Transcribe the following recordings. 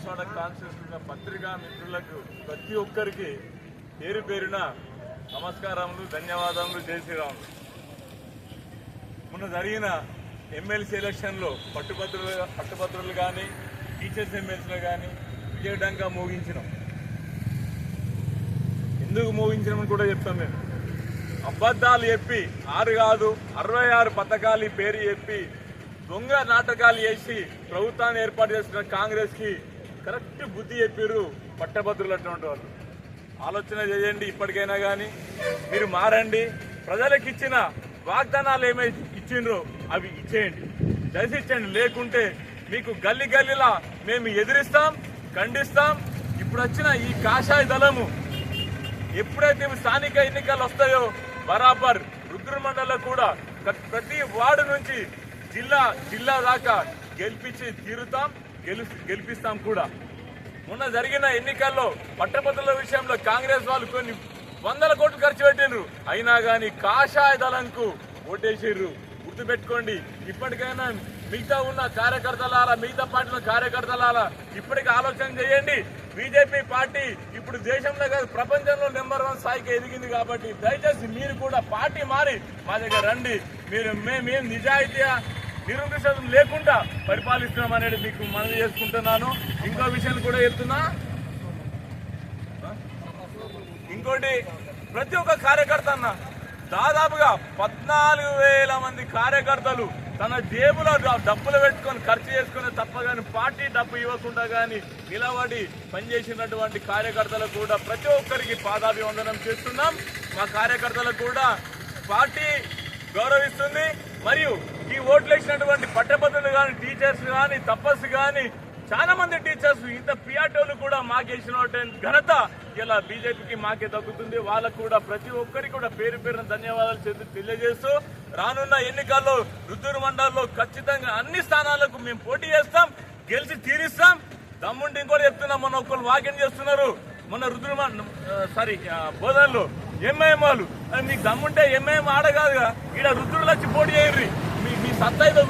Vemulawada constitution పత్రికా మిత్రులకు ప్రతి ఒక్కరికి పేరు పేరున నమస్కారములు ధన్యవాదములు జై శ్రీరాములు మొన్న జరిగిన ఎమ్మెల్సీ ఎలక్షన్లో పట్టుభద్రులు పట్టుభద్రులు కానీ టీచర్స్ ఎమ్మెల్సీలు కానీ విజయడంగా మోగించినాం. ఎందుకు మోగించినామని కూడా చెప్తాం మేము. అబద్ధాలు చెప్పి ఆరు కాదు అరవై ఆరు పథకాలు పేరు చెప్పి దొంగ నాటకాలు చేసి ప్రభుత్వాన్ని ఏర్పాటు చేసుకున్న కాంగ్రెస్కి కరెక్ట్ బుద్ధి చెప్పారు పట్టభద్రులు అటువంటి వాళ్ళు. ఆలోచన చేయండి ఇప్పటికైనా కానీ మీరు మారండి. ప్రజలకు ఇచ్చిన వాగ్దానాలు ఏమైతే ఇచ్చిండ్రో అవి ఇచ్చేయండి. దయచేయండి. లేకుంటే మీకు గల్లి గల్లిలా మేము ఎదిరిస్తాం ఖండిస్తాం. ఇప్పుడు వచ్చిన ఈ కాషాయ దళము ఎప్పుడైతే స్థానిక ఎన్నికలు వస్తాయో బరాబర్ రుద్రమండలం కూడా ప్రతి వార్డు నుంచి జిల్లా జిల్లా దాకా గెలిపించి తీరుతాం. గెలు గెలిపిస్తాం కూడా. మొన్న జరిగిన ఎన్నికల్లో పట్టభద్రుల విషయంలో కాంగ్రెస్ వాళ్ళు కొన్ని వందల కోట్లు ఖర్చు పెట్టిండ్రు. అయినా గాని కాషాయ దళంకు ఓటేసిర్రు. గుర్తుపెట్టుకోండి ఇప్పటికైనా మిగతా ఉన్న కార్యకర్తలారా మిగతా పార్టీల కార్యకర్తలారా ఇప్పటికి ఆలోచన చేయండి. బీజేపీ పార్టీ ఇప్పుడు దేశంలో కాదు ప్రపంచంలో నెంబర్ వన్ స్థాయికి ఎదిగింది కాబట్టి దయచేసి మీరు కూడా పార్టీ మారి మా దగ్గర రండి. మీరు మేము నిజాయితీగా నిరుద్దేశం లేకుండా పరిపాలిస్తున్నాం అనేది మీకు మనవి చేసుకుంటున్నాను. ఇంకో విషయం కూడా చెప్తున్నా. ఇంకోటి ప్రతి ఒక్క కార్యకర్త అన్న దాదాపుగా పద్నాలుగు వేల మంది కార్యకర్తలు తన జేబులో డబ్బులు పెట్టుకొని ఖర్చు చేసుకునే తప్ప కానీ పార్టీ డబ్బు ఇవ్వకుండా కానీ నిలబడి పనిచేసినటువంటి కార్యకర్తలకు కూడా ప్రతి ఒక్కరికి పాదాభివందనం చేస్తున్నాం. మా కార్యకర్తలకు కూడా పార్టీ గౌరవిస్తుంది. మరియు ఈ ఓట్లు వేసినటువంటి పట్టభద్రులు కానీ టీచర్స్ కానీ తపస్సు కానీ చాలా మంది టీచర్స్ ఇంత పియాటోలు కూడా మాకేసినటువంటి ఘనత. ఇలా బీజేపీకి మాకే దక్కుతుంది. వాళ్ళకు కూడా ప్రతి ఒక్కరికి కూడా పేరు పేరున ధన్యవాదాలు చెంది తెలియజేస్తూ రానున్న ఎన్నికల్లో రుద్దురు మండలంలో ఖచ్చితంగా అన్ని స్థానాలకు మేము పోటీ చేస్తాం. గెలిచి తీరిస్తాం. దమ్ముంటే ఇంకోటి చెప్తున్నాం మొన్న ఒకరు వాక్యం చేస్తున్నారు. మొన్న రుద్రుడు సారీ బోధనలు. ఎంఐఎం వాళ్ళు మీకు దమ్ముంటే ఎంఐఎం ఆడగాదుగా ఈడ రుద్రుడు వచ్చి పోటీ చేయర్రి మీ మీ సత్తా ఏదో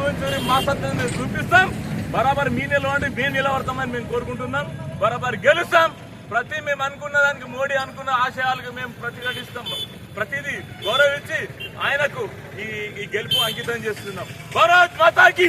మా సత్తా చూపిస్తాం. బరాబర్ మీ నిలవండి మేము నిలబడతామని మేము కోరుకుంటున్నాం. బరాబర్ గెలుస్తాం. ప్రతి మేము అనుకున్న దానికి మోడీ అనుకున్న ఆశయాలకు మేము ప్రతిఘటిస్తాం. ప్రతిదీ గౌరవించి ఆయనకు ఈ ఈ గెలుపు అంకితం చేస్తున్నాం. భారత్ మాతాకి!